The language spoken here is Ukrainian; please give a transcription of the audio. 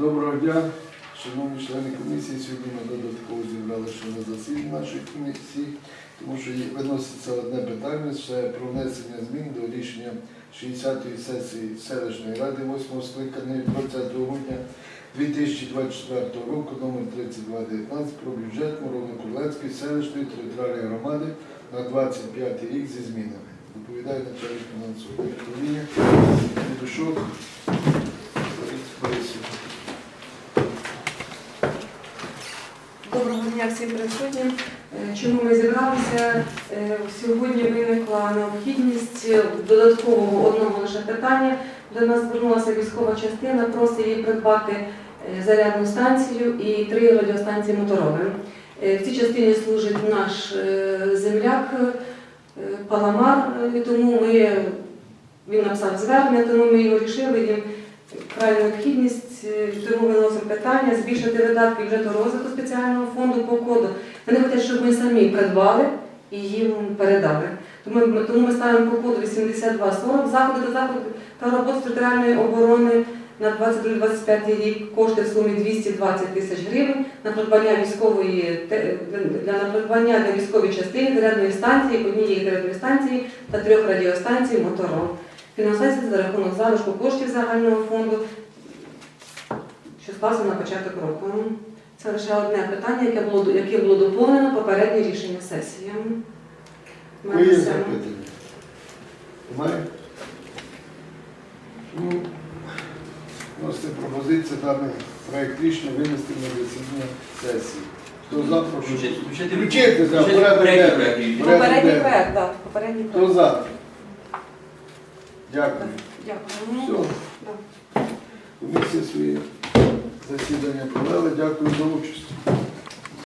Доброго дня, шановні члени комісії. Сьогодні ми додатково зібрали ще на засідання нашої комісії, тому що виноситься одне питання ще про внесення змін до рішення 60-ї сесії селищної ради 8 скликання 20 грудня 2024 року номер 3219 про бюджет Муровно-Курлецької селищної територіальної громади на 25 рік зі змінами. Доповідає начальник фінансового управління дня всім присутнім. Е, Чому ми зібралися? Е, Сьогодні виникла необхідність додаткового одного лише питання. До нас звернулася військова частина, просить їй придбати е, зарядну станцію і три радіостанції моторовим. Е, В цій частині служить наш земляк Паламар, е, тому ми, він написав звернення, тому ми його рішили. Він крайня необхідність, е, тому виносимо питання збільшити видатки бюджету розвитку спеціального фонду по коду. Вони хочуть, щоб ми самі придбали і їм передали. Тому ми, тому ми ставимо по коду 8240 заходи та заходи та роботи територіальної оборони на 22-25 рік кошти в сумі 220 тисяч гривень на придбання військової для на придбання для військової частини зарядної станції, однієї зарядної станції та трьох радіостанцій мотором. Фінансується за рахунок залишку коштів загального фонду, що склався на початок року. Це лише одне питання, яке було, яке було доповнено попереднє рішення сесії. Ви є запитання? Немає? Ну, вносити пропозицію даний проект рішення винести на засідання сесії. Хто за, прошу. Включити, включити, Включити, за включити порядок денний. Попередній проект, так, попередній Хто проект. за? Дякую. Дякую. Все. Да. Комісія свої засідання провели. Дякую за участь.